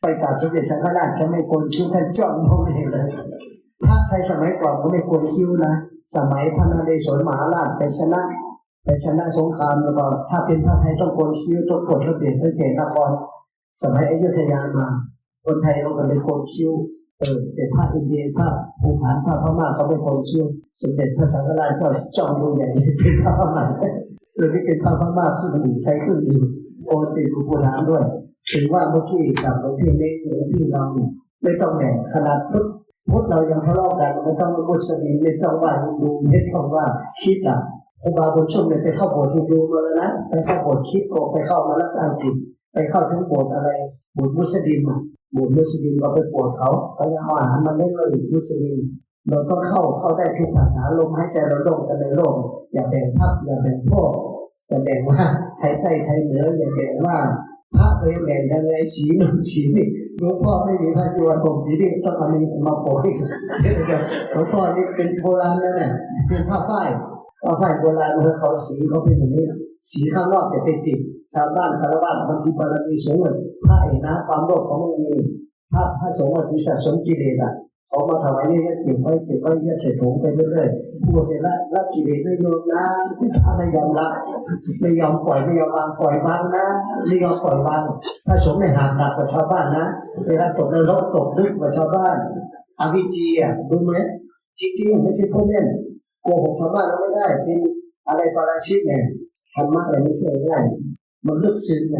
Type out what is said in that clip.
ไปกราบสมเด็จสังฆราชจะไม่โกนคิ้วท่านจ้องมองไม่เห็นเลยพระไทยสมัยก่อนก็ไม่โกนคิ้วนะสมัยพระนเรศวรมหาราชไปชนะไปชนะสงครามแล้วก็ถ้าเป็นพระไทยต้องโกนคิ้วต้องกดระเบียบระเบียบนครสมัยอยุธยามา คนไทยเราก็เลยโกนคิ้วเออแต่พระอินเดียพระภูฐานพระพม่าเขาไม่โกนคิ้วสมเด็จพระสังฆราชเจ้าจ้องดูใหญ่เป็นพระพม่าเลยนี่เป็นพระพม่าขึ้นอยู่ไทยขึ้นอยู่โกนเป็นภูฐานด้วย ถือว่าเมื่อกี้กับหลวงพี่เล็กหลวงพี่เราไม่ต้องแบ่งขนาดพุทธพุทธเรายังทะเลาะกันไม่ต้องมุสลิมไม่ต้องว่าฮินดูไม่ต้องว่าคิดอะครูบาบุญชุ่มเนี่ยไปเข้าโบสถ์ฮินดูมาแล้วนะไปเข้าโบสถ์คิดโกไปเข้ามาล้วอังกฤษไปเข้าถึงโบสถ์อะไรโบสถ์มุสลิมอะโบสถ์มุสลิมเราไปปวดเขาเขาจะเอาอาหารมาเล่นเราอีกมุสลิมเราต้องเข้าเข้าได้ทุกภาษาลมหายใจเราโล่งกันในโลก อย่าแบ่งพักอย่าแบ่งพวกอย่าแบ่งว่าไทยใต้ไทยเหนืออย่าแบ่งว่าพระไป แบ่งยังไงสีหนุ่มสีนี่หลวงพ่อไม่มีพระจีวรผมสีนี่ต้องเอามีมาโปยหลวงพ่อนี่เป็นโบราณแล้วเนี่ยเป็นผ้าฝ้ายผ้าฝ้ายโบราณเขาสีเขาเป็นอย่างนี้สีข้างนอกจะเป็นติดชาวบ้านคารวะบางทีบารมีสูงเลยพระเอกนะความโลภเขาไม่มีพระพระสงฆ์บางทีสะสมกิเลสอะ เขามาถวายเยอะๆเก็บไว้เก็บไว้เยอะใส่ถุงไปเรื่อยๆพูดเลยละละกิเลสไม่โยมนะพระไม่ยอมละไม่ยอมปล่อยไม่ยอมวางปล่อยวางนะไม่ยอมปล่อยวางถ้าสงฆ์ไม่หามหนักกว่าชาวบ้านนะเวลาตกนรกตกลึกกว่าชาวบ้านอวิจีอะรู้ไหมจริงๆไม่ใช่พูดเล่นโกหกชาวบ้านเราไม่ได้เป็นอะไรปาราชิกไงธรรมะอะไรไม่ใช่ง่ายมันลึกซึ้งไง